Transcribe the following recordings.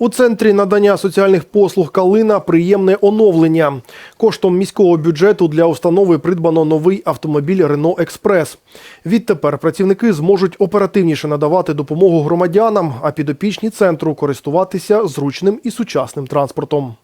У центрі надання соціальних послуг Калина приємне оновлення. Коштом міського бюджету для установи придбано новий автомобіль Рено Експрес. Відтепер працівники зможуть оперативніше надавати допомогу громадянам, а підопічні центру користуватися зручним і сучасним транспортом.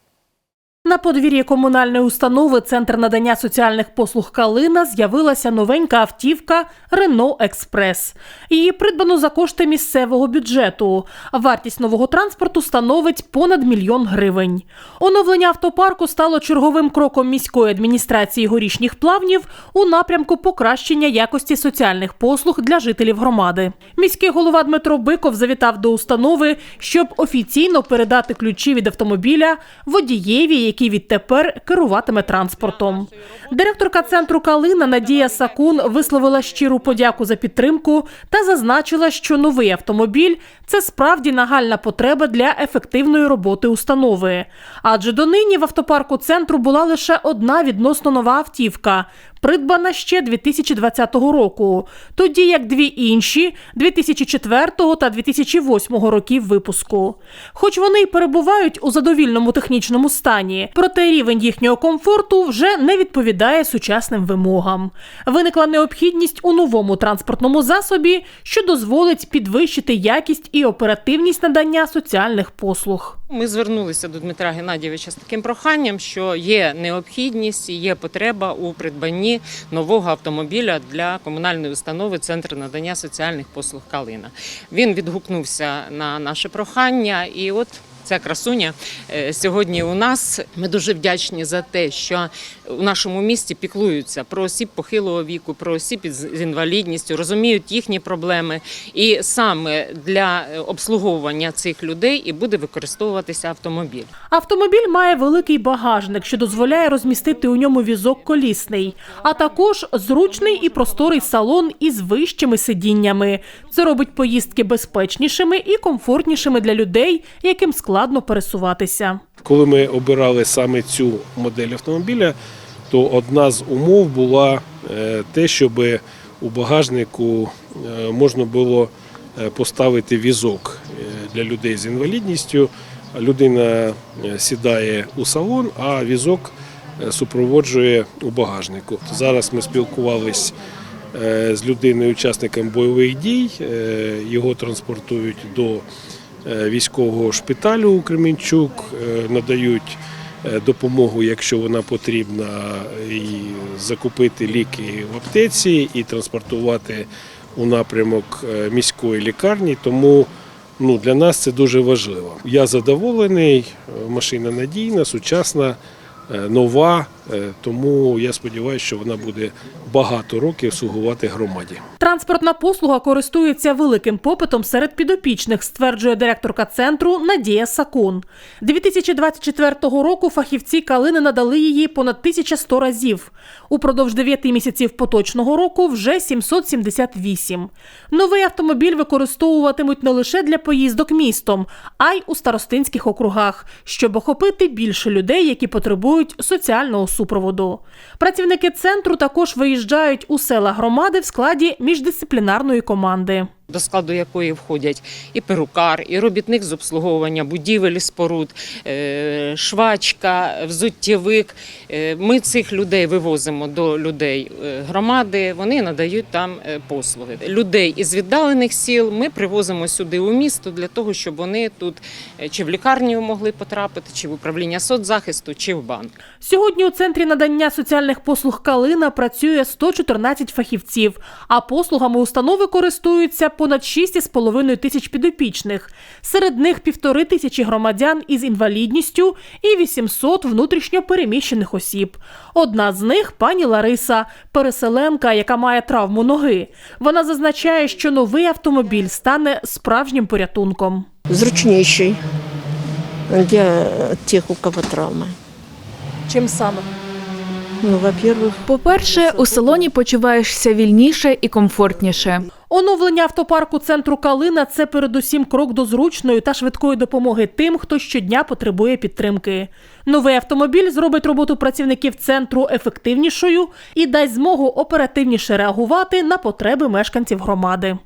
На подвір'ї комунальної установи Центр надання соціальних послуг Калина з'явилася новенька автівка Рено Експрес. Її придбано за кошти місцевого бюджету. Вартість нового транспорту становить понад мільйон гривень. Оновлення автопарку стало черговим кроком міської адміністрації горішніх плавнів у напрямку покращення якості соціальних послуг для жителів громади. Міський голова Дмитро Биков завітав до установи, щоб офіційно передати ключі від автомобіля водієві, який відтепер керуватиме транспортом. Директорка центру Калина Надія Сакун висловила щиру подяку за підтримку та зазначила, що новий автомобіль це справді нагальна потреба для ефективної роботи установи. Адже донині в автопарку центру була лише одна відносно нова автівка. Придбана ще 2020 року, тоді як дві інші 2004 та 2008 років випуску. Хоч вони й перебувають у задовільному технічному стані, проте рівень їхнього комфорту вже не відповідає сучасним вимогам. Виникла необхідність у новому транспортному засобі, що дозволить підвищити якість і оперативність надання соціальних послуг. Ми звернулися до Дмитра Геннадійовича з таким проханням, що є необхідність і є потреба у придбанні нового автомобіля для комунальної установи Центр надання соціальних послуг Калина. Він відгукнувся на наше прохання, і от ця красуня е, сьогодні у нас. Ми дуже вдячні за те, що у нашому місті піклуються про осіб похилого віку, про осіб з інвалідністю, розуміють їхні проблеми. І саме для е, обслуговування цих людей і буде використовуватися автомобіль. Автомобіль має великий багажник, що дозволяє розмістити у ньому візок колісний, а також зручний і просторий салон із вищими сидіннями. Це робить поїздки безпечнішими і комфортнішими для людей, яким складно пересуватися. Коли ми обирали саме цю модель автомобіля, то одна з умов була е, те, щоб у багажнику е, можна було е, поставити візок для людей з інвалідністю. Людина сідає у салон, а візок супроводжує у багажнику. Зараз ми спілкувалися з людиною, учасником бойових дій. Його транспортують до військового шпиталю у Кременчук, е, надають е, допомогу, якщо вона потрібна, і закупити ліки в аптеці і транспортувати у напрямок е, міської лікарні. Тому ну, для нас це дуже важливо. Я задоволений, е, машина надійна, сучасна, е, нова, е, тому я сподіваюся, що вона буде багато років слугувати громаді. Транспортна послуга користується великим попитом серед підопічних, стверджує директорка центру Надія Сакун. 2024 року фахівці Калини надали її понад 1100 разів. Упродовж 9 місяців поточного року вже 778. Новий автомобіль використовуватимуть не лише для поїздок містом, а й у старостинських округах, щоб охопити більше людей, які потребують соціального супроводу. Працівники центру також виїжджають у села громади в складі міждисциплінарної команди. До складу якої входять і перукар, і робітник з обслуговування будівель споруд, е, швачка, взуттєвик. Е, Ми цих людей вивозимо до людей е, громади. Вони надають там послуги. Людей із віддалених сіл ми привозимо сюди у місто для того, щоб вони тут чи в лікарню могли потрапити, чи в управління соцзахисту, чи в банк. Сьогодні у центрі надання соціальних послуг Калина працює 114 фахівців, а послугами установи користуються понад 6,5 тисяч підопічних. Серед них півтори тисячі громадян із інвалідністю і 800 внутрішньо переміщених осіб. Одна з них пані Лариса, переселенка, яка має травму ноги. Вона зазначає, що новий автомобіль стане справжнім порятунком. зручніший для тих, у кого травма. Чим саме? Ну, во-первых, По-перше, у салоні почуваєшся вільніше і комфортніше. Оновлення автопарку центру Калина це передусім крок до зручної та швидкої допомоги тим, хто щодня потребує підтримки. Новий автомобіль зробить роботу працівників центру ефективнішою і дасть змогу оперативніше реагувати на потреби мешканців громади.